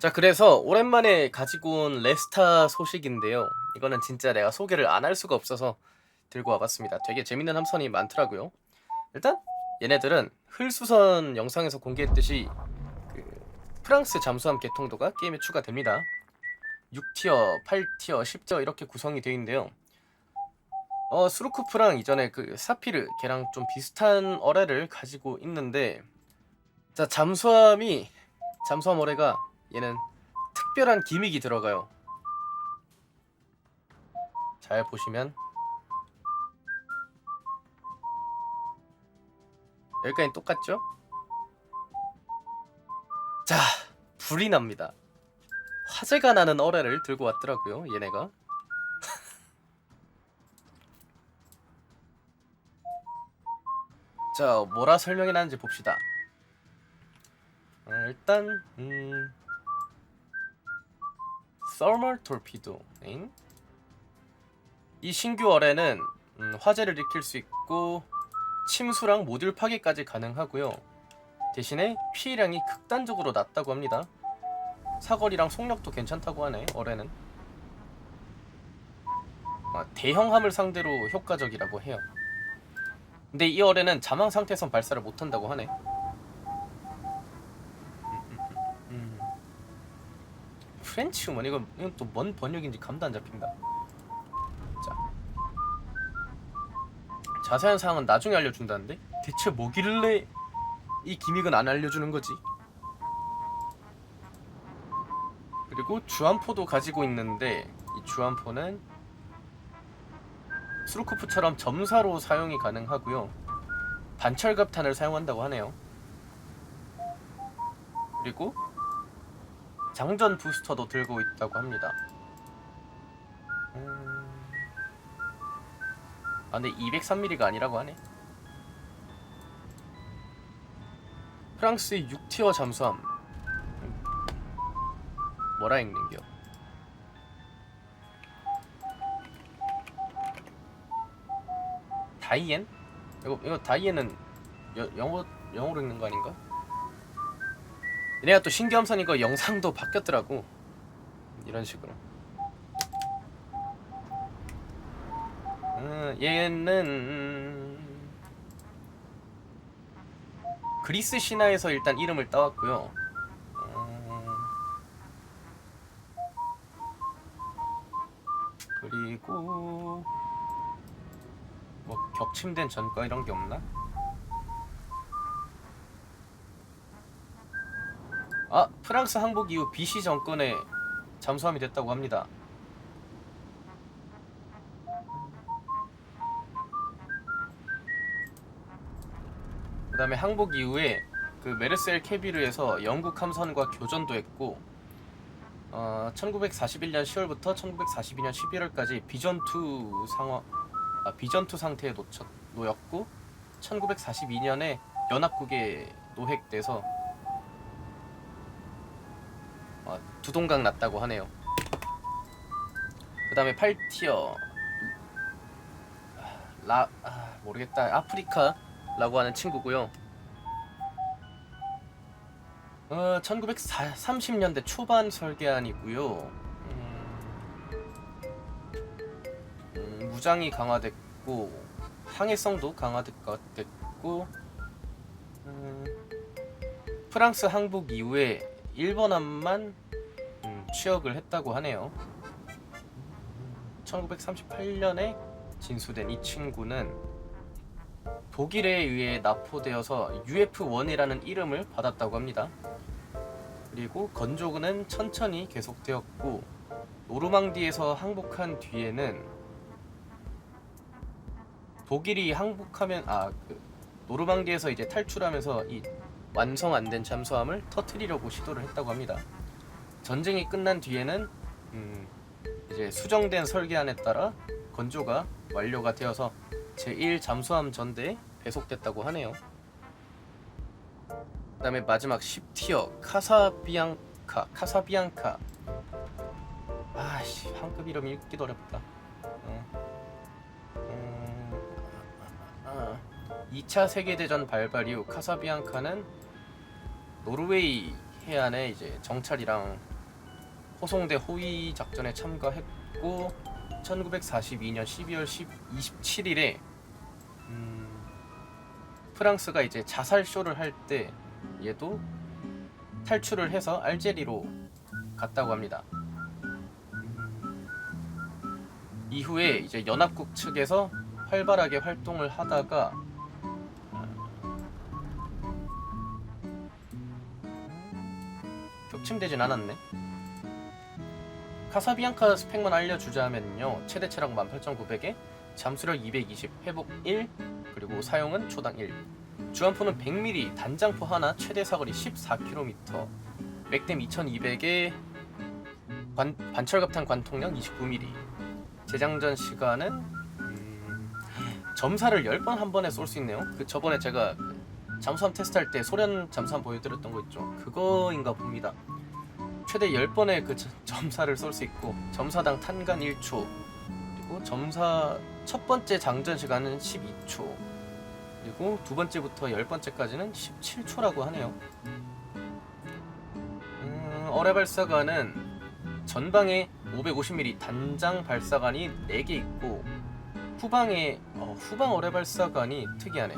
자, 그래서 오랜만에 가지고 온 레스타 소식인데요. 이거는 진짜 내가 소개를 안 할 수가 없어서 들고 와봤습니다. 되게 재밌는 함선이 많더라고요. 일단 얘네들은 흘수선 영상에서 공개했듯이 그 프랑스 잠수함 개통도가 게임에 추가됩니다. 6티어, 8티어, 10티어 이렇게 구성이 되어 있는데요. 어, 수루쿠프랑 이전에 그 사피르 걔랑 좀 비슷한 어뢰를 가지고 있는데 자, 잠수함이 잠수함 어뢰가 얘는 특별한 기믹이 들어가요. 잘 보시면 여기까지 똑같죠? 자, 불이 납니다. 화재가 나는 어뢰를 들고 왔더라고요, 얘네가. 자, 뭐라 설명이 나는지 봅시다. 어, 일단 음, torpedo. 잉? 이 신규 어뢰는 음, 화재를 일으킬 수 있고 침수랑 모듈 파괴까지 가능하고요. 대신에 피해량이 극단적으로 낮다고 합니다. 사거리랑 속력도 괜찮다고 하네. 어뢰는. 아, 대형함을 상대로 효과적이라고 해요. 근데 이 어뢰는 자망 상태에선 발사를 못한다고 하네. 음. 프렌치 우먼 이건 이건 또 뭔 번역인지 감도 안 잡힌다. 자 자세한 사항은 나중에 알려준다는데 대체 뭐길래 이 기믹은 안 알려주는 거지? 그리고 주안포도 가지고 있는데 이 주안포는 수루코프처럼 점사로 사용이 가능하고요. 반철갑탄을 사용한다고 하네요. 그리고 장전 부스터도 들고 있다고 합니다. 음... 아 근데 203mm가 아니라고 하네. 프랑스의 6티어 잠수함. 뭐라 읽는겨? 다이엔? 이거 이거 다이엔은 여, 영어 영어로 읽는 거 아닌가? 얘네가 또 신규 함선 이거 영상도 바뀌었더라고. 이런 식으로. 음, 얘는 음, 그리스 신화에서 일단 이름을 따왔고요. 음, 그리고 뭐 격침된 전과 이런 게 없나? 아 프랑스 항복 이후 BC 정권의 잠수함이 됐다고 합니다. 그 다음에 항복 이후에 그 메르셀 캐비르에서 영국 함선과 교전도 했고 어, 1941년 10월부터 1942년 11월까지 비전2 상황 아, 비전2 상태에 놓였고 1942년에 연합국에 노획돼서 어, 두동강 났다고 하네요. 그 다음에 8티어 라 아, 모르겠다 아프리카라고 하는 친구고요. 어, 1930년대 초반 설계안이고요. 음, 음, 무장이 강화됐고 항해성도 강화됐고 음, 프랑스 항복 이후에 일본 함만 음, 취역을 했다고 하네요. 1938년에 진수된 이 친구는 독일에 의해 납포되어서 UF-1이라는 이름을 받았다고 합니다. 그리고 건조군은 천천히 계속되었고 노르망디에서 항복한 뒤에는 독일이 항복하면 아 그 노르망디에서 이제 탈출하면서 이 완성 안 된 잠수함을 터트리려고 시도를 했다고 합니다. 전쟁이 끝난 뒤에는 음, 이제 수정된 설계안에 따라 건조가 완료가 되어서 제1 잠수함 전대에 배속됐다고 하네요. 그 다음에 마지막 10티어 카사비앙카 카사비앙카 아씨 한급 이름 읽기도 어렵다. 어. 음, 아, 2차 세계대전 발발 이후 카사비앙카는 노르웨이 해안에 이제 정찰이랑 호송대 호위 작전에 참가했고 1942년 12월 10, 27일에 음, 프랑스가 이제 자살 쇼를 할 때 얘도 탈출을 해서 알제리로 갔다고 합니다. 음, 이후에 이제 연합국 측에서 활발하게 활동을 하다가 격침되진 않았네. 카사비앙카 스펙만 알려주자면요. 최대 체력 18,900에 잠수력 220, 회복 1, 그리고 사용은 초당 1. 주안포는 100mm, 단장포 하나, 최대 사거리 14km, 맥댐 2200에 관, 반철갑탄 관통량 29mm. 재장전 시간은 음, 점사를 10번 한 번에 쏠 수 있네요. 그 저번에 제가 잠수함 테스트할 때 소련 잠수함 보여드렸던 거 있죠. 그거인가 봅니다. 최대 10번의 그 점- 점사를 쏠 수 있고 점사당 탄간 1초 그리고 점사 첫 번째 장전 시간은 12초 그리고 두 번째부터 열 번째까지는 17초라고 하네요. 음, 어뢰 발사관은 전방에 550mm 단장 발사관이 4개 있고 후방에 어, 후방 어뢰 발사관이 특이하네.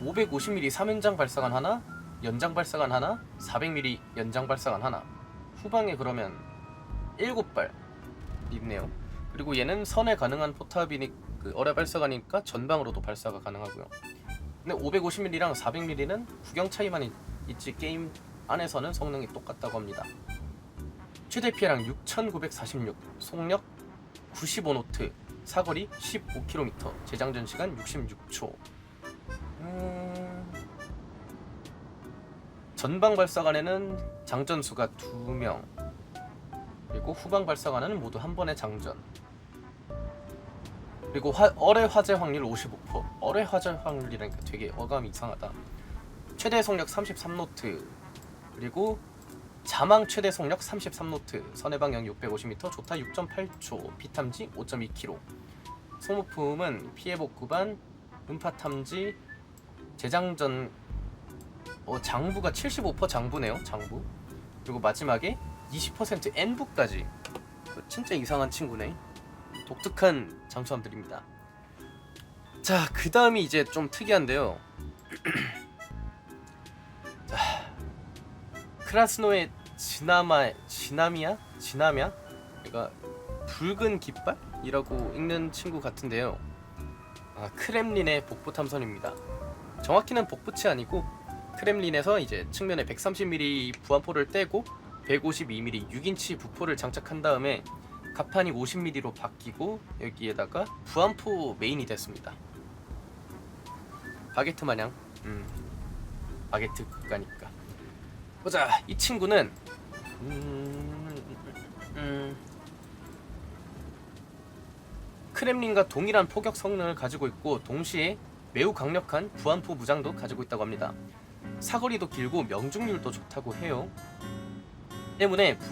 550mm 3연장 발사관 하나, 연장 발사관 하나, 400mm 연장 발사관 하나. 후방에 그러면 7발 있네요. 그리고 얘는 선에 가능한 포탑이니 그 어뢰 발사관이니까 전방으로도 발사가 가능하고요. 근데 550mm랑 400mm는 구경 차이만 있, 있지 게임 안에서는 성능이 똑같다고 합니다. 최대 피해량 6,946, 속력 95노트, 사거리 15km, 재장전 시간 66초. 음... 전방 발사관에는 장전수가 2명 그리고 후방 발사관에는 모두 한 번의 장전. 그리고 화, 어뢰 화재 확률 55% 어뢰 화재 확률이라니까 되게 어감이 이상하다. 최대 속력 33노트. 그리고 자망 최대 속력 33노트. 선해 방향 650m 조타 6.8초 비탐지 5.2km 소모품은 피해 복 구반 음파 탐지 재장전 어, 장부가 75% 장부네요. 장부. 그리고 마지막에 20% N부까지. 그 진짜 이상한 친구네. 독특한 잠수함들입니다. 자, 그 다음이 이제 좀 특이한데요. 자, 크라스노의 지나마 지나미야 지나미야? 얘가 붉은 깃발이라고 읽는 친구 같은데요. 아, 크렘린의 복부 탐선입니다. 정확히는 복부치 아니고 크렘린에서 이제 측면에 130mm 부안포를 떼고 152mm 6인치 부포를 장착한 다음에 갑판이 50mm로 바뀌고 여기에다가 부안포 메인이 됐습니다. 바게트 마냥 음, 바게트 국가니까 보자 이 친구는 음, 음, 크렘린과 동일한 포격 성능을 가지고 있고 동시에 매우 강력한 부안포 무장도 가지고 있다고 합니다. 사거리도 길고 명중률도 좋다고 해요. 때문에 부-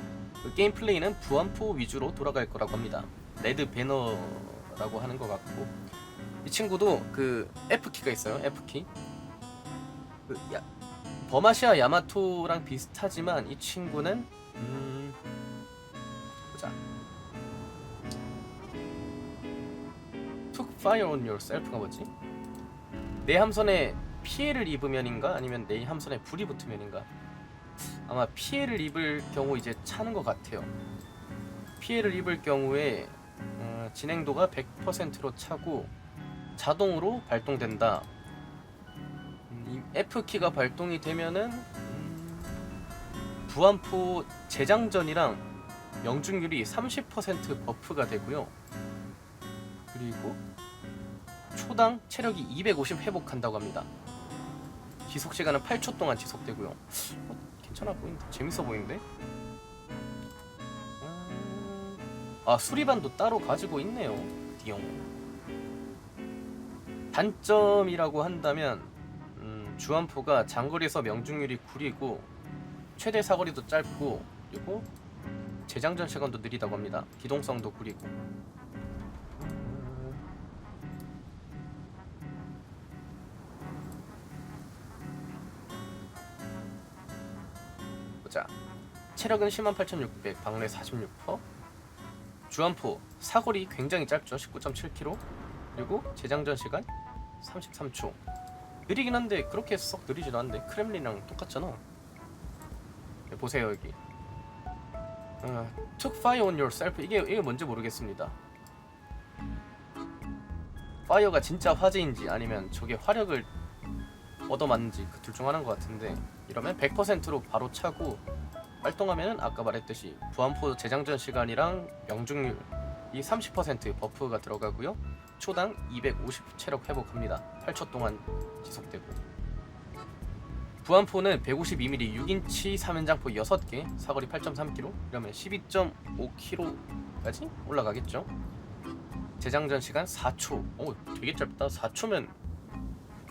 그 게임 플레이는 부안포 위주로 돌아갈 거라고 합니다. 레드 배너라고 하는 것 같고 이 친구도 그 F 키가 있어요. F 키. 그 야, 버마시아 야마토랑 비슷하지만 이 친구는 음, 보자. Took fire on yourself가 뭐지? 내 함선에 피해를 입으면인가 아니면 내 함선에 불이 붙으면인가 아마 피해를 입을 경우 이제 차는 것 같아요. 피해를 입을 경우에 어, 진행도가 100%로 차고 자동으로 발동된다. 음, 이 F 키가 발동이 되면은 음, 부안포 재장전이랑 명중률이 30% 버프가 되고요. 그리고 초당 체력이 250 회복한다고 합니다. 지속 시간은 8초 동안 지속되고요. 어, 괜찮아 보인다. 재밌어 보이는데? 음, 아 수리반도 따로 가지고 있네요. 디용. 단점이라고 한다면 음, 주안포가 장거리에서 명중률이 구리고 최대 사거리도 짧고 그리고 재장전 시간도 느리다고 합니다. 기동성도 구리고. 체력은 108,600, 방래 46%. 주안포 사거리 굉장히 짧죠. 19.7km. 그리고 재장전 시간 33초. 느리긴 한데 그렇게 썩 느리지도 않은데 크렘린이랑 똑같잖아. 네, 보세요 여기. 어, took fire on yourself 이게 이게 뭔지 모르겠습니다. 파이어가 진짜 화재인지 아니면 저게 화력을 얻어맞는지 그 둘 중 하나인 것 같은데 이러면 100%로 바로 차고 활동하면은 아까 말했듯이 부안포 재장전 시간이랑 명중률 이 30% 버프가 들어가고요. 초당 250 체력 회복합니다. 8초 동안 지속되고 부안포는 152mm 6인치 3연장포 6개 사거리 8.3km 이러면 12.5km까지 올라가겠죠? 재장전 시간 4초. 오 되게 짧다. 4초면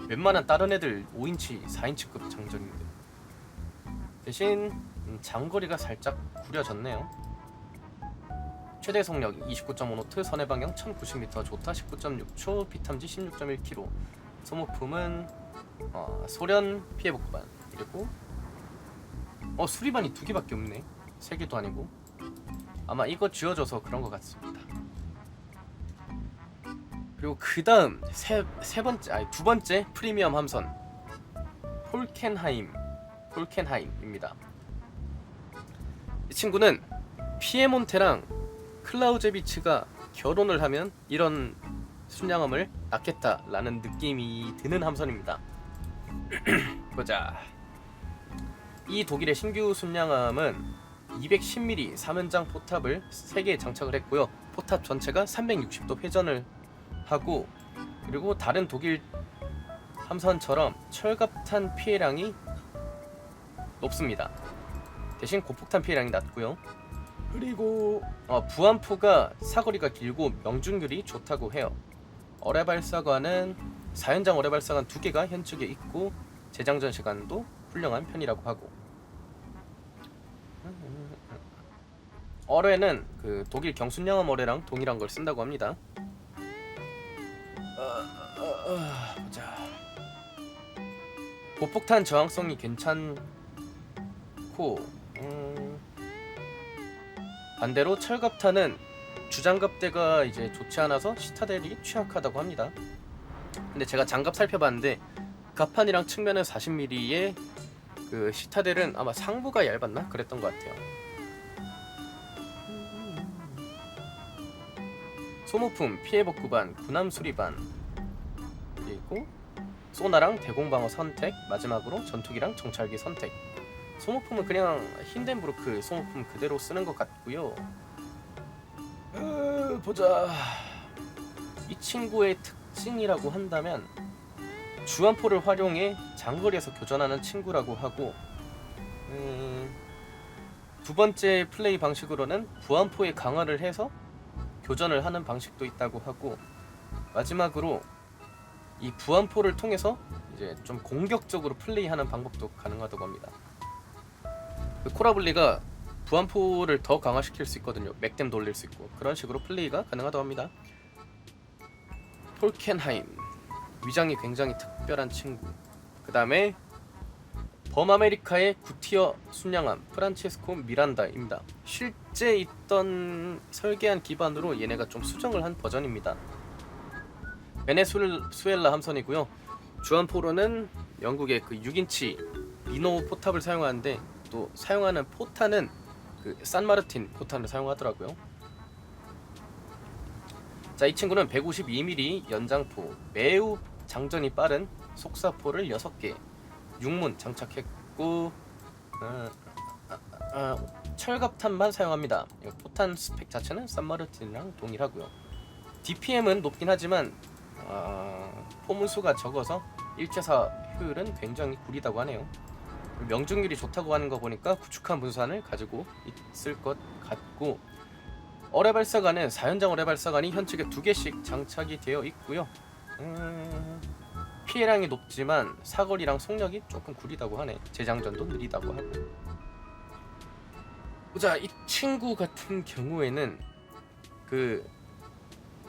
웬만한 다른 애들 5인치 4인치급 장전인데. 대신 음, 장거리가 살짝 구려졌네요. 최대 속력 29.5노트 선해 방향 1090m 좋다 19.6초 비탐지 16.1km 소모품은 어, 소련 피해 복구반. 그리고 어 수리반이 두 개밖에 없네. 세 개도 아니고. 아마 이거 지어줘서 그런 것 같습니다. 그리고 그 다음 세, 세 번째 아니 두 번째 프리미엄 함선. 폴켄하임. 폴켄하임입니다 이 친구는 피에몬테랑 클라우제비츠가 결혼을 하면 이런 순양함을 낳겠다라는 느낌이 드는 함선입니다. 보자. 이 독일의 신규 순양함은 210mm 3연장 포탑을 3개 장착을 했고요. 포탑 전체가 360도 회전을 하고 그리고 다른 독일 함선처럼 철갑탄 피해량이 높습니다. 대신 고폭탄 피해량이 낮고요. 그리고 어, 부안포가 사거리가 길고 명중률이 좋다고 해요. 어뢰발사관은 4연장 어뢰발사관 두 개가 현측에 있고 재장전 시간도 훌륭한 편이라고 하고 어뢰는 그 독일 경순양함 어뢰랑 동일한 걸 쓴다고 합니다. 어, 어, 어, 보자. 고폭탄 저항성이 괜찮고 음, 반대로 철갑탄은 주장갑대가 이제 좋지 않아서 시타델이 취약하다고 합니다. 근데 제가 장갑 살펴봤는데 갑판이랑 측면은 40mm의 그 시타델은 아마 상부가 얇았나 그랬던 것 같아요. 소모품 피해 복 구반 군함 수리반 그리고 소나랑 대공방어 선택 마지막으로 전투기랑 정찰기 선택 소모품은 그냥 힌덴브루크 소모품 그대로 쓰는 것 같고요 어, 보자 이 친구의 특징이라고 한다면 주안포를 활용해 장거리에서 교전하는 친구라고 하고 음, 두 번째 플레이 방식으로는 부안포의 강화를 해서 교전을 하는 방식도 있다고 하고 마지막으로 이 부안포를 통해서 이제 좀 공격적으로 플레이하는 방법도 가능하다고 합니다. 그 코라블리가 부안포를 더 강화시킬 수 있거든요. 맥댐 돌릴 수 있고 그런 식으로 플레이가 가능하다고 합니다. 폴켄하임 위장이 굉장히 특별한 친구. 그 다음에 범아메리카의 구티어 순양함 프란체스코 미란다입니다. 실제 있던 설계한 기반으로 얘네가 좀 수정을 한 버전입니다. 베네수엘라 함선이고요. 주안포로는 영국의 그 6인치 미노 포탑을 사용하는데 또 사용하는 포탄은 그 산마르틴 포탄을 사용하더라고요. 자, 이 친구는 152mm 연장포, 매우 장전이 빠른 속사포를 6개, 육문 장착했고 어, 아, 아, 철갑탄만 사용합니다. 이 포탄 스펙 자체는 산마르틴이랑 동일하고요. DPM은 높긴 하지만 어, 포문수가 적어서 일제사 효율은 굉장히 구리다고 하네요. 명중률이 좋다고 하는 거 보니까 구축한 분산을 가지고 있을 것 같고 어뢰발사관은 4연장 어뢰발사관이 현측에 두 개씩 장착이 되어 있고요. 음, 피해량이 높지만 사거리랑 속력이 조금 구리다고 하네. 재장전도 느리다고 하고. 자, 이 친구 같은 경우에는 그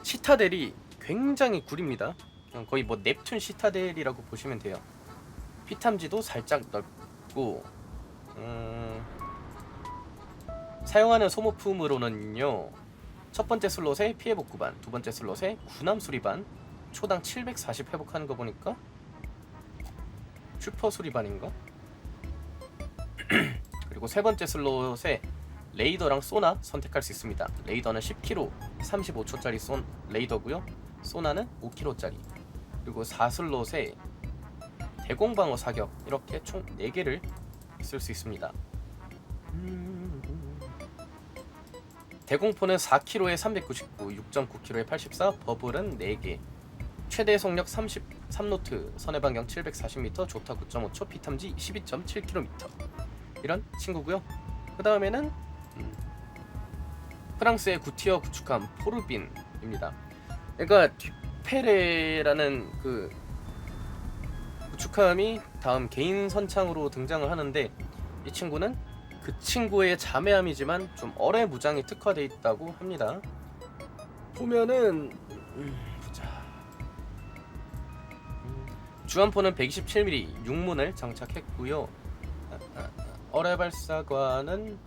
시타델이 굉장히 구립니다. 거의 뭐 넵튠 시타델이라고 보시면 돼요. 피탐지도 살짝 넓 고, 음, 사용하는 소모품으로는요. 첫 번째 슬롯에 피해 복구반, 두 번째 슬롯에 군함 수리반, 초당 740 회복하는 거 보니까 슈퍼 수리반인가? 그리고 세 번째 슬롯에 레이더랑 소나 선택할 수 있습니다. 레이더는 10kg 35초짜리 쏜 레이더고요. 소나는 5kg짜리. 그리고 4슬롯에 대공방어 사격 이렇게 총 4개를 쓸 수 있습니다. 음. 대공포는 4kg에 399, 6.9kg에 84, 버블은 4개. 최대 속력 33노트, 선해방경 740m, 조타 9.5초, 피탐지 12.7km. 이런 친구고요. 그 다음에는 음, 프랑스의 구티어 구축함 포르빈입니다. 그러니까 뒤페레라는 그 구축함이 다음 개인 선창으로 등장을 하는데 이 친구는 그 친구의 자매함이지만 좀 어뢰 무장이 특화돼 있다고 합니다. 보면은 음. 음, 주한포는 127mm 6문을 장착했고요. 아, 아, 아, 어뢰 발사관은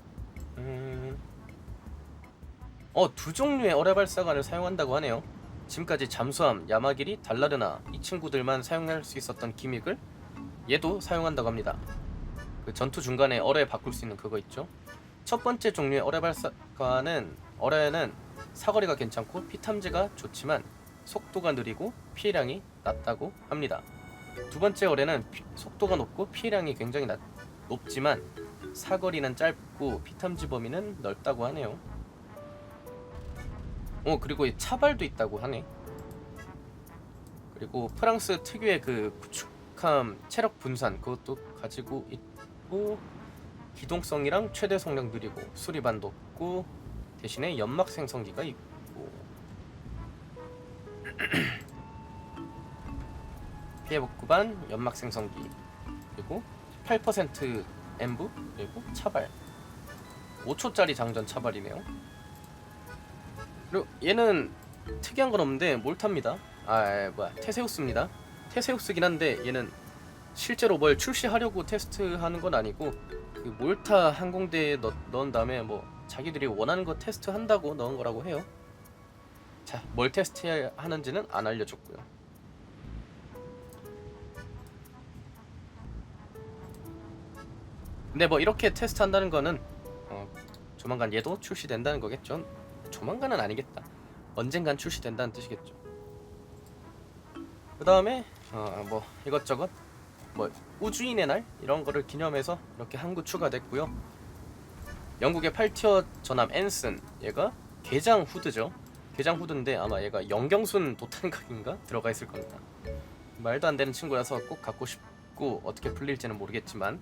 음, 어두 종류의 어뢰 발사관을 사용한다고 하네요. 지금까지 잠수함, 야마기리, 달라르나 이 친구들만 사용할 수 있었던 기믹을 얘도 사용한다고 합니다. 그 전투 중간에 어뢰 바꿀 수 있는 그거 있죠. 첫 번째 종류의 어뢰 발사관은 어뢰는 사거리가 괜찮고 피탐지가 좋지만 속도가 느리고 피해량이 낮다고 합니다. 두 번째 어뢰는 피- 속도가 높고 피해량이 굉장히 낮, 높지만 사거리는 짧고 피탐지 범위는 넓다고 하네요. 어 그리고 이 차발도 있다고 하네. 그리고 프랑스 특유의 그 구축함 체력 분산 그것도 가지고 있고 기동성이랑 최대 속력 느리고 수리반도 없고 대신에 연막 생성기가 있고 피해 복구반 연막 생성기 그리고 8% 엠부 그리고 차발 5초짜리 장전 차발이네요. 그리고 얘는 특이한 건 없는데 몰타입니다. 아 뭐야 테세우스입니다. 테세우스긴 한데 얘는 실제로 뭘 출시하려고 테스트하는 건 아니고 그 몰타 항공대에 넣, 넣은 다음에 뭐 자기들이 원하는 거 테스트한다고 넣은 거라고 해요. 자, 뭘 테스트하는지는 안 알려줬고요. 근데 뭐 이렇게 테스트한다는 거는 어, 조만간 얘도 출시된다는 거겠죠. 조만간은 아니겠다. 언젠간 출시된다는 뜻이겠죠. 그 다음에 어, 뭐 이것저것 뭐 우주인의 날 이런 거를 기념해서 이렇게 항구 추가됐고요. 영국의 8티어 전함 앤슨 얘가 개장 후드죠. 개장 후드인데 아마 얘가 영경순 도탄각인가 들어가 있을 겁니다. 말도 안 되는 친구라서 꼭 갖고 싶고 어떻게 풀릴지는 모르겠지만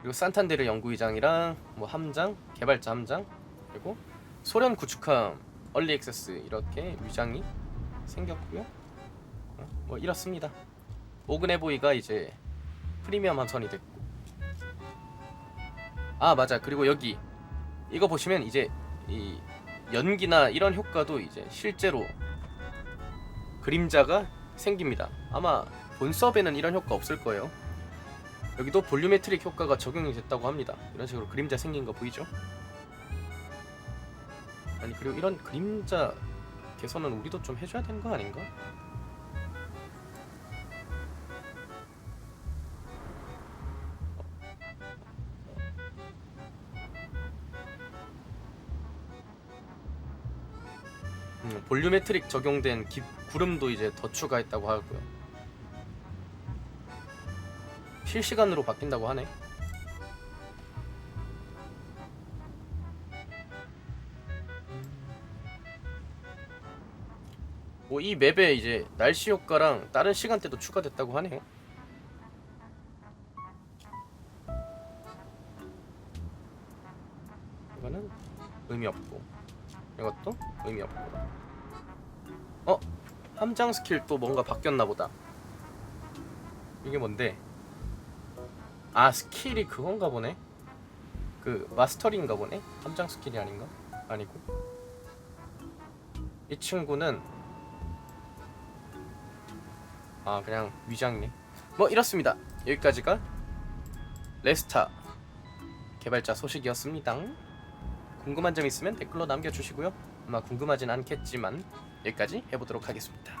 그리고 산탄데르 연구위장이랑 뭐 함장, 개발자 함장 그리고 소련 구축함 얼리 액세스 이렇게 위장이 생겼고요. 어, 뭐 이렇습니다. 오그네보이가 이제 프리미엄 함선이 됐고. 아 맞아. 그리고 여기 이거 보시면 이제 이 연기나 이런 효과도 이제 실제로 그림자가 생깁니다. 아마 본 서버에는 이런 효과 없을 거예요. 여기도 볼륨메트릭 효과가 적용이 됐다고 합니다. 이런 식으로 그림자 생긴 거 보이죠 아니 그리고 이런 그림자 개선은 우리도 좀 해줘야 되는 거 아닌가? 음, 볼륨메트릭 적용된 기, 구름도 이제 더 추가했다고 하고요. 실시간으로 바뀐다고 하네. 뭐이 맵에 이제 날씨 효과랑 다른 시간대도 추가됐다고 하네요. 이거는 의미 없고 이것도 의미 없고 어? 함장 스킬 또 뭔가 바뀌었나 보다 이게 뭔데? 아 스킬이 그건가 보네 그 마스터링인가 보네 함장 스킬이 아닌가? 아니고 이 친구는 아 그냥 위장이네 뭐 이렇습니다 여기까지가 레스타 개발자 소식이었습니다. 궁금한 점 있으면 댓글로 남겨주시고요. 아마 궁금하진 않겠지만 여기까지 해보도록 하겠습니다.